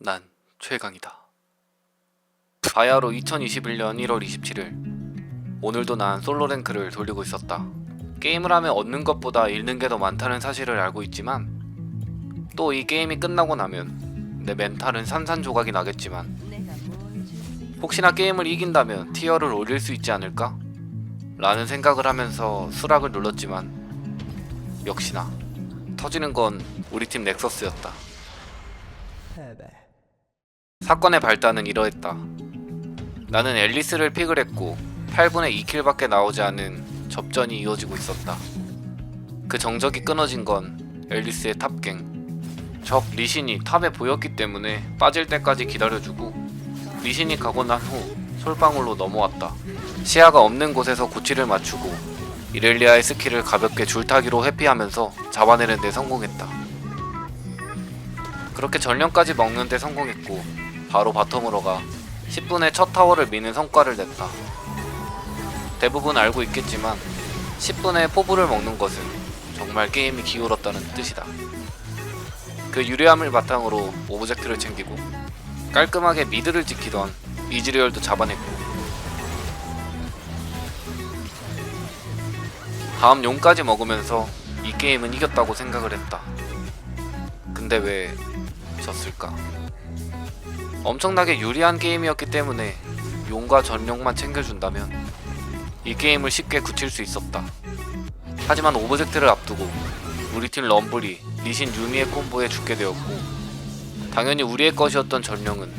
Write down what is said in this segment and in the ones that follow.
난 최강이다. 바야로 2021년 1월 27일 오늘도 난 솔로 랭크를 돌리고 있었다. 게임을 하면 얻는 것보다 잃는 게 더 많다는 사실을 알고 있지만 또 이 게임이 끝나고 나면 내 멘탈은 산산조각이 나겠지만 혹시나 게임을 이긴다면 티어를 올릴 수 있지 않을까? 라는 생각을 하면서 수락을 눌렀지만 역시나 터지는 건 우리 팀 넥서스였다. 사건의 발단은 이러했다. 나는 앨리스를 픽을 했고 8분의 2킬밖에 나오지 않은 접전이 이어지고 있었다. 그 정적이 끊어진 건 앨리스의 탑갱. 적 리신이 탑에 보였기 때문에 빠질 때까지 기다려주고 리신이 가고 난 후 솔방울로 넘어왔다. 시야가 없는 곳에서 고치를 맞추고 이렐리아의 스킬을 가볍게 줄타기로 회피하면서 잡아내는 데 성공했다. 그렇게 전령까지 먹는 데 성공했고 바로 바텀으로 가 10분에 첫 타워를 미는 성과를 냈다. 대부분 알고 있겠지만 10분에 포부를 먹는 것은 정말 게임이 기울었다는 뜻이다. 그 유리함을 바탕으로 오브젝트를 챙기고 깔끔하게 미드를 지키던 이즈리얼도 잡아냈고 다음 용까지 먹으면서 이 게임은 이겼다고 생각을 했다. 근데 왜 졌을까? 엄청나게 유리한 게임이었기 때문에 용과 전용만 챙겨준다면 이 게임을 쉽게 굳힐 수 있었다. 하지만 오브젝트를 앞두고 우리 팀 럼블이 리신 유미의 콤보에 죽게 되었고 당연히 우리의 것이었던 전령은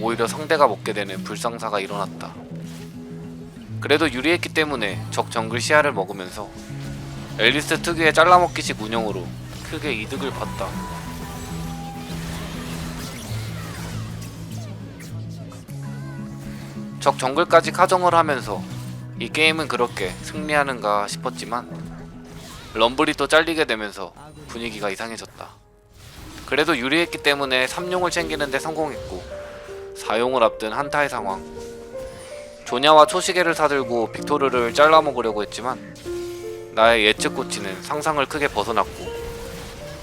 오히려 상대가 먹게 되는 불상사가 일어났다. 그래도 유리했기 때문에 적 정글 시야를 먹으면서 앨리스 특유의 잘라먹기식 운영으로 크게 이득을 봤다. 적 정글까지 카정을 하면서 이 게임은 그렇게 승리하는가 싶었지만 럼블이 또 잘리게 되면서 분위기가 이상해졌다. 그래도 유리했기 때문에 3용을 챙기는데 성공했고 4용을 앞둔 한타의 상황 조냐와 초시계를 사들고 빅토르를 잘라먹으려고 했지만 나의 예측 고치는 상상을 크게 벗어났고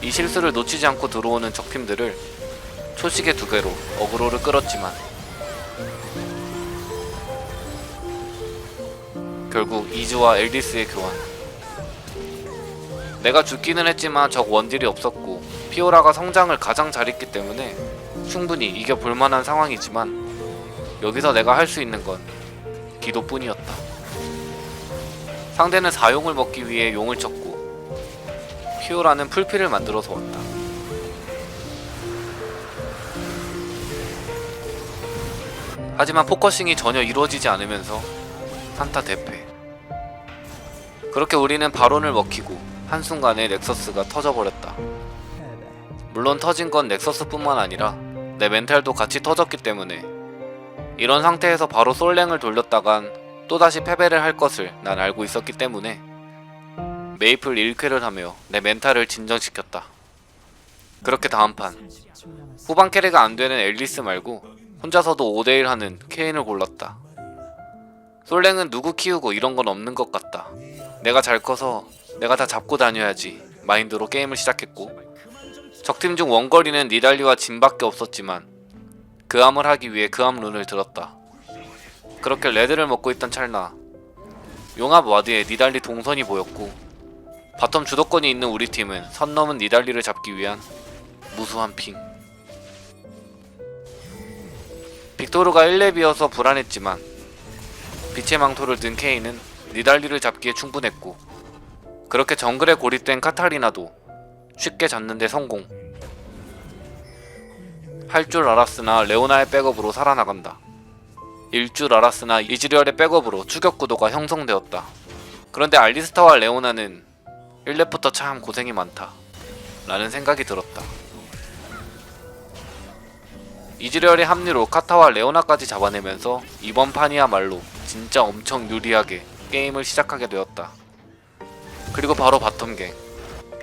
이 실수를 놓치지 않고 들어오는 적팀들을 초시계 두 개로 어그로를 끌었지만 결국 이즈와 엘디스의 교환. 내가 죽기는 했지만 적 원딜이 없었고 피오라가 성장을 가장 잘했기 때문에 충분히 이겨볼 만한 상황이지만 여기서 내가 할 수 있는 건 기도뿐이었다. 상대는 사용을 먹기 위해 용을 쳤고 피오라는 풀피를 만들어서 왔다. 하지만 포커싱이 전혀 이루어지지 않으면서 산타 대패. 그렇게 우리는 바론을 먹히고 한순간에 넥서스가 터져버렸다. 물론 터진 건 넥서스뿐만 아니라 내 멘탈도 같이 터졌기 때문에 이런 상태에서 바로 솔랭을 돌렸다간 또다시 패배를 할 것을 난 알고 있었기 때문에 메이플 1쾌를 하며 내 멘탈을 진정시켰다. 그렇게 다음 판 후반 캐리가 안 되는 앨리스 말고 혼자서도 5대1 하는 케인을 골랐다. 솔랭은 누구 키우고 이런 건 없는 것 같다. 내가 잘 커서 내가 다 잡고 다녀야지 마인드로 게임을 시작했고 적팀 중 원거리는 니달리와 진밖에 없었지만 그암을 하기 위해 그암 룬을 들었다. 그렇게 레드를 먹고 있던 찰나 용합 와드에 니달리 동선이 보였고 바텀 주도권이 있는 우리 팀은 선 넘은 니달리를 잡기 위한 무수한 핑. 빅토르가 1렙이어서 불안했지만 빛의 망토를 든 케인은 니달리를 잡기에 충분했고 그렇게 정글에 고립된 카타리나도 쉽게 잡는데 성공. 할 줄 알았으나 레오나의 백업으로 살아나간다. 일 줄 알았으나 이즈리얼의 백업으로 추격 구도가 형성되었다. 그런데 알리스타와 레오나는 1렙부터 참 고생이 많다. 라는 생각이 들었다. 이즈리얼의 합류로 카타와 레오나까지 잡아내면서 이번 판이야말로 진짜 엄청 유리하게 게임을 시작하게 되었다. 그리고 바로 바텀갱.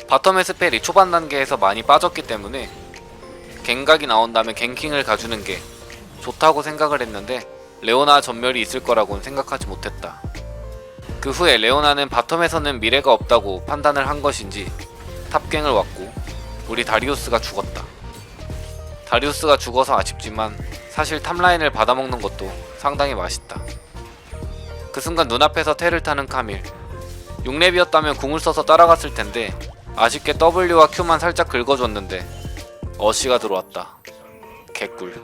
바텀의 스펠이 초반 단계에서 많이 빠졌기 때문에 갱각이 나온다면 갱킹을 가주는 게 좋다고 생각을 했는데 레오나 전멸이 있을 거라고는 생각하지 못했다. 그 후에 레오나는 바텀에서는 미래가 없다고 판단을 한 것인지 탑갱을 왔고 우리 다리우스가 죽었다. 다리우스가 죽어서 아쉽지만 사실 탑라인을 받아먹는 것도 상당히 맛있다. 그 순간 눈앞에서 테를 타는 카밀. 6렙이었다면 궁을 써서 따라갔을 텐데 아쉽게 W와 Q만 살짝 긁어줬는데 어시가 들어왔다. 개꿀.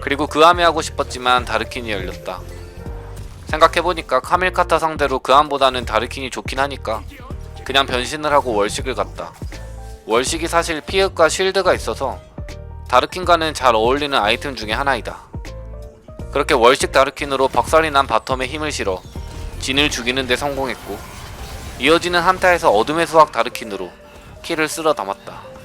그리고 그함에 하고 싶었지만 다르킨이 열렸다. 생각해보니까 카밀카타 상대로 그함보다는 다르킨이 좋긴 하니까 그냥 변신을 하고 월식을 갔다. 월식이 사실 피흡과 쉴드가 있어서 다르킨과는 잘 어울리는 아이템 중에 하나이다. 그렇게 월식 다르킨으로 박살이 난 바텀에 힘을 실어 진을 죽이는 데 성공했고 이어지는 한타에서 어둠의 수학 다르킨으로 키를 쓸어 담았다.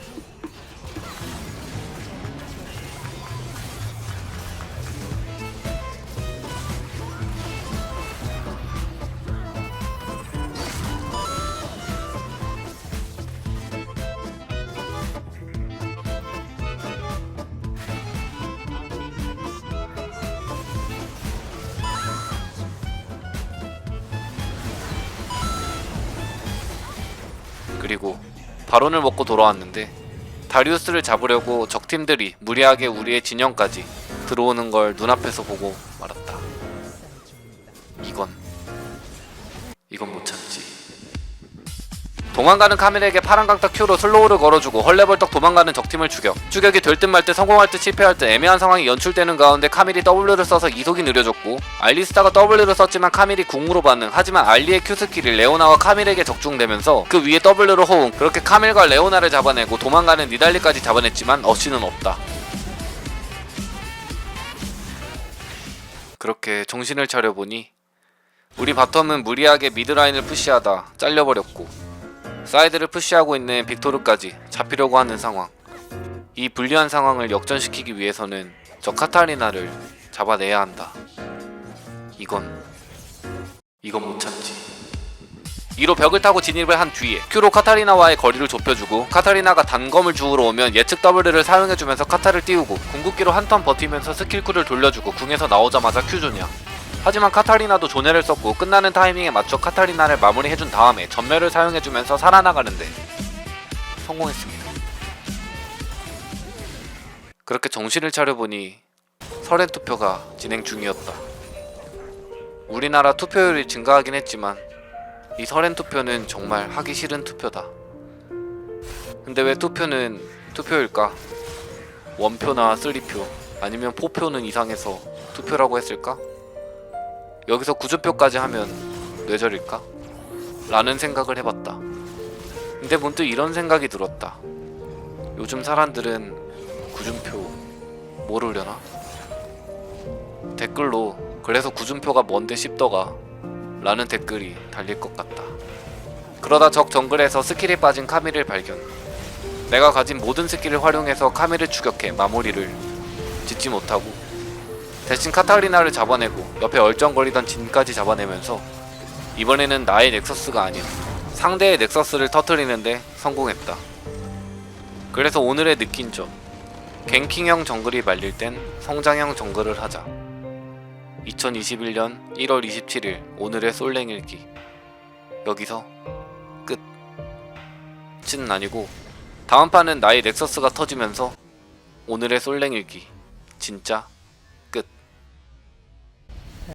그리고 바론을 먹고 돌아왔는데 다리우스를 잡으려고 적팀들이 무리하게 우리의 진영까지 들어오는 걸 눈앞에서 보고 말았다. 이건 이건 못 참지. 도망가는 카밀에게 파란 강타 Q로 슬로우를 걸어주고 헐레벌떡 도망가는 적팀을 추격. 추격이 될 듯 말 듯 성공할 듯 실패할 듯 애매한 상황이 연출되는 가운데 카밀이 W를 써서 이속이 느려졌고 알리스타가 W를 썼지만 카밀이 궁으로 반응. 하지만 알리의 Q 스킬이 레오나와 카밀에게 적중되면서 그 위에 W로 호응. 그렇게 카밀과 레오나를 잡아내고 도망가는 니달리까지 잡아냈지만 어시는 없다. 그렇게 정신을 차려보니 우리 바텀은 무리하게 미드라인을 푸시하다 잘려버렸고 사이드를 푸시하고 있는 빅토르까지 잡히려고 하는 상황. 이 불리한 상황을 역전시키기 위해서는 저 카타리나를 잡아내야 한다. 이건 이건 못 참지. 이로 벽을 타고 진입을 한 뒤에 큐로 카타리나와의 거리를 좁혀주고 카타리나가 단검을 주우러 오면 예측 W를 사용해주면서 카타를 띄우고 궁극기로 한 턴 버티면서 스킬 쿨을 돌려주고 궁에서 나오자마자 큐 조냐 하지만 카타리나도 조네를 썼고 끝나는 타이밍에 맞춰 카타리나를 마무리해준 다음에 전멸을 사용해주면서 살아나가는데 성공했습니다. 그렇게 정신을 차려보니 설엔 투표가 진행 중이었다. 우리나라 투표율이 증가하긴 했지만 이 설엔 투표는 정말 하기 싫은 투표다. 근데 왜 투표는 투표일까? 원표나 쓰리표 아니면 포표는 이상해서 투표라고 했을까? 여기서 구조표까지 하면 뇌절일까? 라는 생각을 해봤다. 근데 문득 이런 생각이 들었다. 요즘 사람들은 구준표 모르려나? 댓글로 그래서 구준표가 뭔데 씹더가 라는 댓글이 달릴 것 같다. 그러다 적 정글에서 스킬에 빠진 카밀을 발견. 내가 가진 모든 스킬을 활용해서 카밀을 추격해 마무리를 짓지 못하고 대신 카타리나를 잡아내고 옆에 얼쩡거리던 진까지 잡아내면서 이번에는 나의 넥서스가 아닌 상대의 넥서스를 터트리는데 성공했다. 그래서 오늘의 느낀 점. 갱킹형 정글이 말릴 땐 성장형 정글을 하자. 2021년 1월 27일 오늘의 솔랭일기. 여기서 끝. 찐은 아니고 다음 판은 나의 넥서스가 터지면서 오늘의 솔랭일기. 진짜